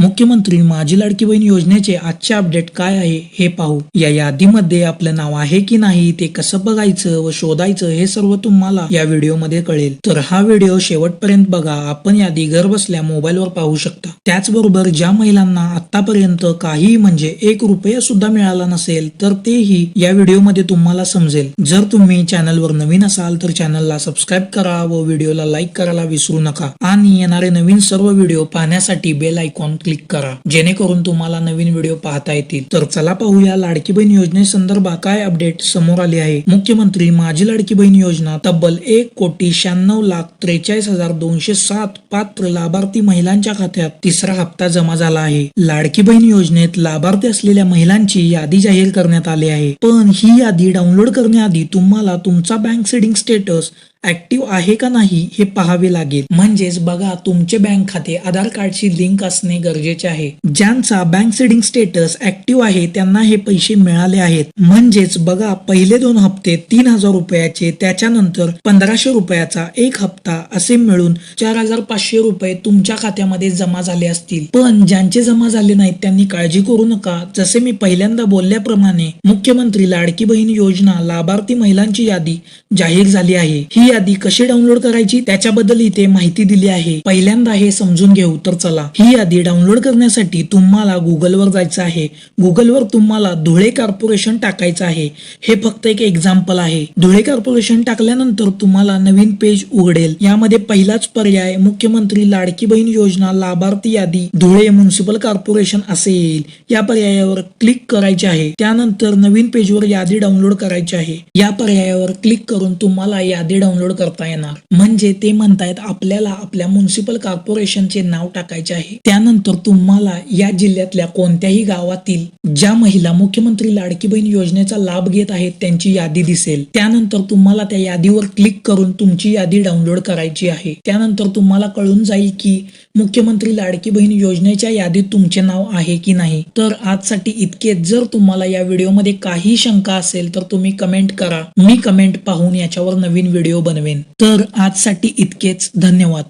मुख्यमंत्री माझी लाडकी बहीण योजनेचे आजचे अपडेट काय आहे हे पाहू. या यादीमध्ये आपलं नाव आहे की नाही ते कसं बघायचं व शोधायचं हे सर्व तुम्हाला या व्हिडिओमध्ये कळेल. तर हा व्हिडिओ शेवटपर्यंत बघा. आपण यादी घर बसल्या मोबाईलवर पाहू शकता. त्याचबरोबर ज्या महिलांना आतापर्यंत काही म्हणजे एक रुपया सुद्धा मिळाला नसेल तर तेही या व्हिडिओमध्ये तुम्हाला समजेल. जर तुम्ही चॅनलवर नवीन असाल तर चॅनलला सबस्क्राईब करा व व्हिडिओला लाईक करायला विसरू नका. आणि येणारे नवीन सर्व व्हिडिओ पाहण्यासाठी बेल आयकॉन क्लिक करा. जेणेकरून तुम्हाला नवीन व्हिडिओ पाहता येतील. तर चला पाहूया लाडकी बहीण योजनेसंदर्भात काय अपडेट समोर आले आहे. मुख्यमंत्री माझी लाडकी बहीण योजना तब्बल एक कोटी शहाण्णव लाख त्रेचाळीस हजार दोनशे सात पात्र लाभार्थी महिलांच्या खात्यात तिसरा हप्ता जमा झाला आहे. लाडकी बहीण योजनेत लाभार्थी असलेल्या महिलांची यादी जाहीर करण्यात आली आहे. पण ही यादी डाउनलोड करण्याआधी तुम्हाला तुमचा बँक सेडिंग स्टेटस ऍक्टिव्ह आहे का नाही हे पाहावे लागेल. म्हणजेच बघा तुमचे बँक खाते आधार कार्डशी लिंक असणे गरजेचे आहे. ज्यांचा बँक सेडिंग स्टेटस ऍक्टिव्ह आहे त्यांना हे पैसे मिळाले आहेत. म्हणजेच बघा पहिले दोन हप्ते तीन हजार रुपयाचे त्याच्यानंतर पंधराशे रुपयाचा एक हप्ता असे मिळून चार हजार पाचशे रुपये तुमच्या खात्यामध्ये जमा झाले असतील. पण ज्यांचे जमा झाले नाहीत त्यांनी काळजी करू नका. जसे मी पहिल्यांदा बोलल्याप्रमाणे मुख्यमंत्री लाडकी बहीण योजना लाभार्थी महिलांची यादी जाहीर झाली आहे. ही यादी कशी डाउनलोड करायची त्याच्याबद्दल इथे माहिती दिली आहे. पहिल्यांदा हे समजून घेऊ तर चला. ही यादी डाउनलोड करण्यासाठी तुम्हाला गुगलवर जायचं आहे. गुगलवर तुम्हाला धुळे कॉर्पोरेशन टाकायचं आहे. हे फक्त एक एक्झाम्पल आहे. धुळे कॉर्पोरेशन टाकल्यानंतर तुम्हाला नवीन पेज उघडेल. यामध्ये पहिलाच पर्याय मुख्यमंत्री लाडकी बहीण योजना लाभार्थी यादी धुळे म्युन्सिपल कॉर्पोरेशन असे येईल. या पर्यायावर क्लिक करायचे आहे. त्यानंतर नवीन पेजवर यादी डाउनलोड करायची आहे. या पर्यायावर क्लिक करून तुम्हाला यादी डाउनलोड करता येणार. म्हणजे ते म्हणतायत आपल्याला आपल्या म्युन्सिपल कॉर्पोरेशनचे नाव टाकायचे आहे. त्यानंतर तुम्हाला या जिल्ह्यातल्या कोणत्याही गावातील ज्या महिला मुख्यमंत्री लाडकी बहीण योजनेचा लाभ घेत आहेत त्यांची यादी दिसेल. त्यानंतर तुम्हाला त्या यादीवर क्लिक करून तुमची यादी डाउनलोड करायची आहे. त्यानंतर तुम्हाला कळून जाईल की मुख्यमंत्री लाडकी बहीण योजनेच्या यादीत तुमचे नाव आहे की नाही. तर आजसाठी इतके जर तुम्हाला या व्हिडिओमध्ये काही शंका असेल तर तुम्ही कमेंट करा. मी कमेंट पाहून याच्यावर नवीन व्हिडिओ बनवेन. तर आजसाठी इतकेच. धन्यवाद.